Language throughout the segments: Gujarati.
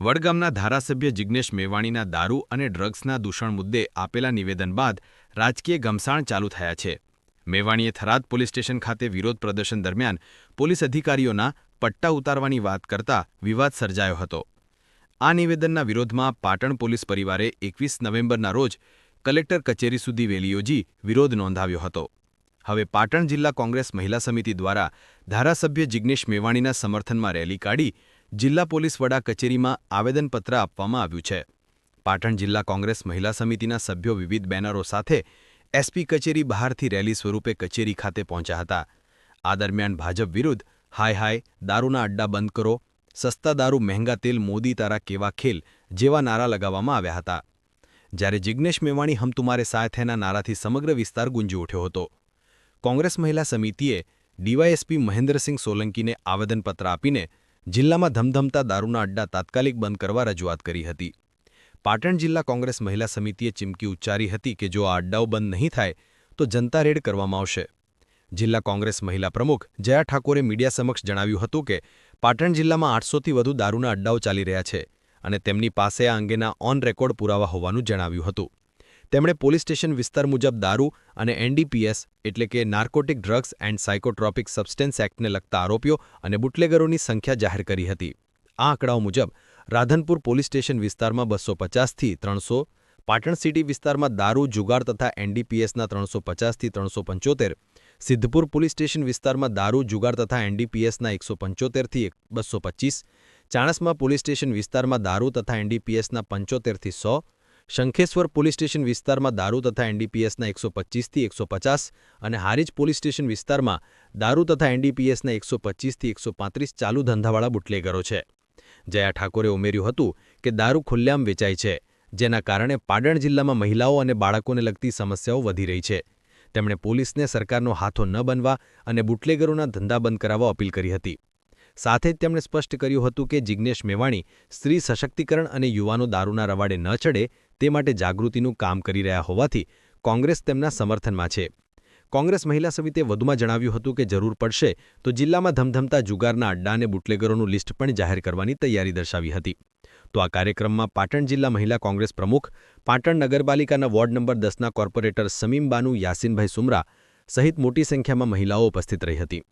વડગામના ધારાસભ્ય જિજ્ઞેશ મેવાણીના દારૂ અને ડ્રગ્સના દૂષણ મુદ્દે આપેલા નિવેદન બાદ રાજકીય ગમસાણ ચાલુ થયા છે. મેવાણીએ થરાદ પોલીસ સ્ટેશન ખાતે વિરોધ પ્રદર્શન દરમિયાન પોલીસ અધિકારીઓના પટ્ટા ઉતારવાની વાત કરતા વિવાદ સર્જાયો હતો. આ નિવેદનના વિરોધમાં પાટણ પોલીસ પરિવારે એકવીસ નવેમ્બરના રોજ કલેક્ટર કચેરી સુધી વેલી યોજી વિરોધ નોંધાવ્યો હતો. હવે પાટણ જિલ્લા કોંગ્રેસ મહિલા સમિતિ દ્વારા ધારાસભ્ય જિજ્ઞેશ મેવાણીના સમર્થનમાં રેલી કાઢી જિલ્લા પોલીસ વડા કચેરીમાં આવેદનપત્ર આપવામાં આવ્યું છે. પાટણ જિલ્લા કોંગ્રેસ મહિલા સમિતિના સભ્યો વિવિધ બેનરો સાથે એસપી કચેરી બહારથી રેલી સ્વરૂપે કચેરી ખાતે પહોંચ્યા હતા. આ દરમિયાન ભાજપ વિરુદ્ધ હાય હાય, દારૂના અડ્ડા બંધ કરો, સસ્તા દારૂ, મહેંગા તેલ, મોદી તારા કેવા ખેલ જેવા નારા લગાવવામાં આવ્યા હતા. જ્યારે જિજ્ઞેશ મેવાણી હમ તુમારે સાથ હૈના નારાથી સમગ્ર વિસ્તાર ગુંજી ઉઠ્યો હતો. કોંગ્રેસ મહિલા સમિતિએ ડીવાયએસપી મહેન્દ્રસિંહ સોલંકીને આવેદનપત્ર આપીને જિલ્લામાં ધમધમતા દારૂના અડ્ડા તાત્કાલિક બંધ કરવા રજૂઆત કરી હતી. પાટણ જિલ્લા કોંગ્રેસ મહિલા સમિતિએ ચીમકી ઉચ્ચારી હતી કે જો આ અડ્ડાઓ બંધ નહીં થાય, તો જનતા રેડ કરવામાં આવશે. જિલ્લા કોંગ્રેસ મહિલા પ્રમુખ જયા ઠાકોરે મીડિયા સમક્ષ જણાવ્યું હતું કે, પાટણ જિલ્લામાં આઠસોથી વધુ દારૂના અડ્ડાઓ ચાલી રહ્યા છે અને તેમની પાસે આ અંગેના ઓન રેકોર્ડ પુરાવા હોવાનું જણાવ્યું હતું. તેમણે પોલીસ સ્ટેશન વિસ્તાર મુજબ દારૂ અને એનડીપીએસ એટલે કે narcotic drugs and psychotropic substance એક્ટને લગતા આરોપીઓ અને બુટલેગરોની સંખ્યા જાહેર કરી હતી. આ આંકડાઓ મુજબ, રાધનપુર પોલીસ સ્ટેશન વિસ્તારમાં બસો પચાસથી ત્રણસો, પાટણ સિટી વિસ્તારમાં દારૂ, જુગાર તથા એનડીપીએસના ત્રણસો પચાસથી ત્રણસો પંચોતેર, સિદ્ધપુર પોલીસ સ્ટેશન વિસ્તારમાં દારૂ, જુગાર તથા એનડીપીએસના એકસો પંચોતેરથી બસો પચીસ, ચાણસમાં પોલીસ સ્ટેશન વિસ્તારમાં દારૂ તથા એનડીપીએસના પંચોતેરથી સો શંખેશ્વર પોલીસ સ્ટેશન વિસ્તારમાં દારૂ તથા એનડીપીએસના એકસો પચીસથી એકસો પચાસ અને હારીજ પોલીસ સ્ટેશન વિસ્તારમાં દારૂ તથા એનડીપીએસના એકસો પચીસથી એકસો પાંત્રીસ ચાલુ ધંધાવાળા બુટલેગરો છે. જયા ઠાકોરે ઉમેર્યું હતું કે દારૂ ખુલ્લેઆમ વેચાય છે, જેના કારણે પાટણ જિલ્લામાં મહિલાઓ અને બાળકોને લગતી સમસ્યાઓ વધી રહી છે. તેમણે પોલીસને સરકારનો હાથો ન બનવા અને બુટલેગરોના ધંધા બંધ કરાવવા અપીલ કરી હતી. સાથે જ તેમણે સ્પષ્ટ કર્યું હતું કે જિજ્ઞેશ મેવાણી સ્ત્રી સશક્તિકરણ અને યુવાનો દારૂના રવાડે ન ચડે તે માટે જાગૃતિનું કામ કરી રહ્યા હોવાથી કોંગ્રેસ તેમના સમર્થનમાં છે. કોંગ્રેસ મહિલા સમિતિએ વધુમાં જણાવ્યું હતું કે જરૂર પડશે તો જિલ્લામાં ધમધમતા જુગારના અડ્ડા અને બુટલેગરોનું લિસ્ટ પણ જાહેર કરવાની તૈયારી દર્શાવી હતી. તો આ કાર્યક્રમમાં પાટણ જિલ્લા મહિલા કોંગ્રેસ પ્રમુખ, પાટણ નગરપાલિકાના વોર્ડ નંબર દસના કોર્પોરેટર સમીમ બાનુ, યાસીનભાઈ સુમરા સહિત મોટી સંખ્યામાં મહિલાઓ ઉપસ્થિત રહી હતી.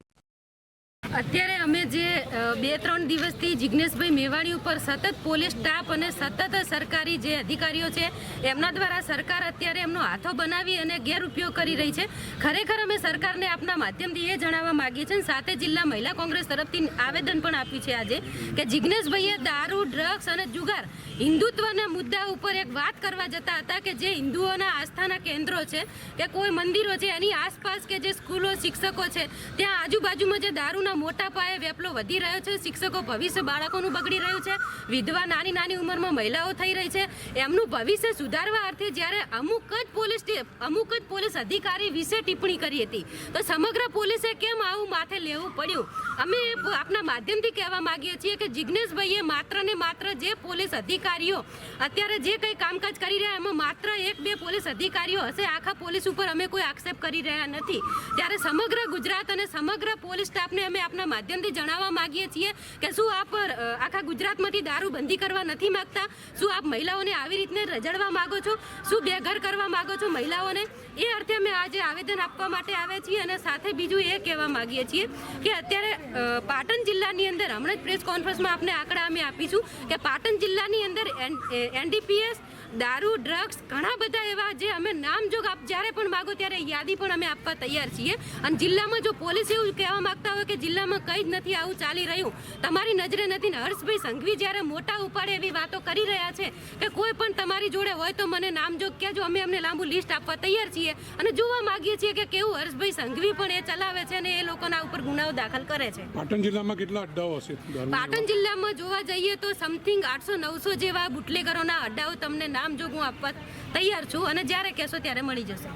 અત્યારે અમે જે બે ત્રણ દિવસથી જિજ્ઞેશભાઈ મેવાણી ઉપર સતત પોલીસ સ્ટાફ અને સતત સરકારી જે અધિકારીઓ છે, એમના દ્વારા સરકાર અત્યારે એમનો હાથો બનાવી અને ગેરઉપયોગ કરી રહી છે. ખરેખર અમે સરકારને આપના માધ્યમથી એ જણાવવા માગીએ છીએ સાથે જિલ્લા મહિલા કોંગ્રેસ તરફથી આવેદન પણ આપ્યું છે આજે કે જિજ્ઞેશભાઈએ દારૂ, ડ્રગ્સ અને જુગાર હિન્દુત્વના મુદ્દા ઉપર એક વાત કરવા જતા હતા કે જે હિન્દુઓના આસ્થાના કેન્દ્રો છે, કે કોઈ મંદિરો છે, એની આસપાસ કે જે સ્કૂલો, શિક્ષકો છે, ત્યાં આજુબાજુમાં જે દારૂના મોટા પાયે વેપલો વધી રહ્યો છે, શિક્ષકો ભવિષ્ય બાળકોનું બગડી રહ્યું છે, વિધવા નાની નાની ઉંમરમાં મહિલાઓ થઈ રહી છે, એમનું ભવિષ્ય સુધારવા અર્થે જ્યારે અમુક જ પોલીસ અમુક જ પોલીસ અધિકારી વિશે ટિપ્પણી કરી હતી, તો સમગ્ર પોલીસે કેમ આવું માથે લેવું પડ્યું? અમે આપના માધ્યમથી કહેવા માંગીએ છીએ કે જિજ્ઞેશભાઈએ માત્ર ને માત્ર જે પોલીસ અધિકારીઓ અત્યારે જે કંઈ કામકાજ કરી રહ્યા, એમાં માત્ર એક બે પોલીસ અધિકારીઓ હશે, આખા પોલીસ ઉપર અમે કોઈ આક્ષેપ કરી રહ્યા નથી. ત્યારે સમગ્ર ગુજરાત અને સમગ્ર પોલીસ સ્ટાફને અમે આપના માધ્યમથી જણાવવા માંગીએ છીએ કે શું આપ આખા ગુજરાતમાંથી દારૂ બંધી કરવા નથી માંગતા? શું આપ મહિલાઓને આવી રીતને રજડવા માગો છો? શું બેઘર કરવા માગો છો મહિલાઓને? એ અર્થે અમે આજે આવેદન આપવા માટે આવ્યા છીએ અને સાથે બીજું એ કહેવા માંગીએ છીએ કે અત્યારે પાટણ જિલ્લાની અંદર હમણાં જ પ્રેસ કોન્ફરન્સમાં આપને આંકડા અમે આપીશું કે પાટણ જિલ્લાની અંદર એનડીપીએસ દારૂ ડ્રગ્સ ઘણા બધા એવા જે અમે નામ જોગ આપ જ્યારે પણ માગો ત્યારે યાદી પણ અમે આપવા તૈયાર છીએ. અને જિલ્લામાં જો પોલીસ એવું કહેવા માંગતા હોય કે જિલ્લામાં કંઈ જ નથી આવું ચાલી રહ્યું તમારી નજરે નથી ને હર્ષભાઈ સંઘવી જ્યારે મોટા ઉપાડે એવી વાતો કરી રહ્યા છે કે કોઈ પણ તમારી જોડે હોય તો મને નામ જોગ કહેજો અમે અમને લાંબુ લિસ્ટ આપવા તૈયાર છીએ. અને જોવા માંગીએ છીએ કે કેવું હર્ષભાઈ સંઘવી પણ એ ચલાવે છે અને એ લોકોના ઉપર ગુનાઓ દાખલ કરે છે. પાટણ જિલ્લામાં કેટલા અડ્ડાઓ હશે? પાટણ જિલ્લામાં જોવા જઈએ તો સમથિંગ આઠસો નવસો જેવા બુટલેગરોના અડ્ડાઓ તમને નામ જોગ હું આપવા તૈયાર છું અને જ્યારે કહેશો ત્યારે મળી જશે.